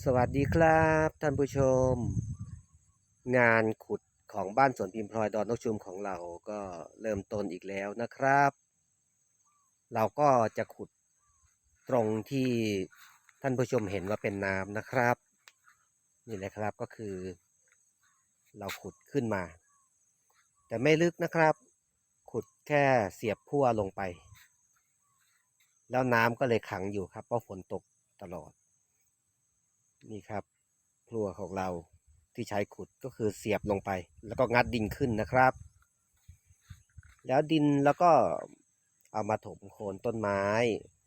สวัสดีครับท่านผู้ชม งานขุดของบ้านสวนพิมพ์พลอยดอนนกชุมของเราก็เริ่มต้นอีกแล้วนะครับ เราก็จะขุดตรงที่ท่านผู้ชมเห็นว่าเป็นน้ำนะครับ นี่แหละครับก็คือ เราขุดขึ้นมา แต่ไม่ลึกนะครับ ขุดแค่เสียบพั่วลงไป แล้วน้ำก็เลยขังอยู่ครับเพราะฝนตกตลอด นี่ครับพลัวของเราที่ใช้ขุดก็คือเสียบลงไป แล้วก็งัดดินขึ้นนะครับ แล้วดินแล้วก็เอามาถมโคนต้นไม้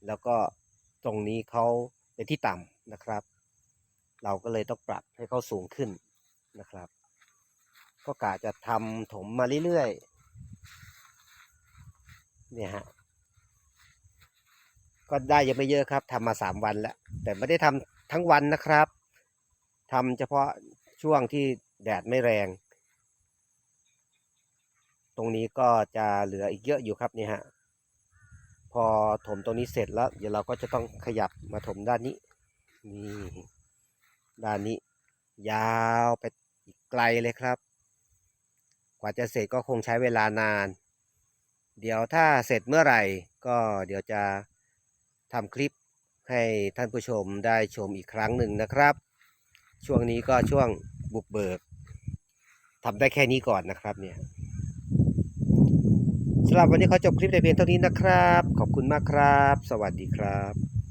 แล้วก็ตรงนี้เขาเป็นที่ต่ำนะครับ เราก็เลยต้องปรับให้เขาสูงขึ้นนะครับ ก็กะจะทำถมมาเรื่อยๆเนี่ยฮะก็ได้ยังไม่เยอะครับทำมาสามวันแล้ว แต่ไม่ได้ทำ ทั้งวันนะครับทำเฉพาะช่วงที่แดดไม่แรง ตรงนี้ก็จะเหลืออีกเยอะอยู่ครับเนี่ยฮะพอถมตรงนี้เสร็จแล้ว เดี๋ยวเราก็จะต้องขยับมาถมด้านนี้นี่ด้านนี้ ยาวไปอีกไกลเลยครับ กว่าจะเสร็จก็คงใช้เวลานาน เดี๋ยวถ้าเสร็จเมื่อไหร่ ก็เดี๋ยวจะทำคลิป ให้ท่านผู้ชมได้ชมอีกครั้งหนึ่งนะครับ ช่วงนี้ก็ช่วงบุกเบิกทำได้แค่นี้ก่อนนะครับเนี่ยสำหรับวันนี้ขอจบคลิปในเพียงเท่านี้นะครับ ขอบคุณมากครับ สวัสดีครับ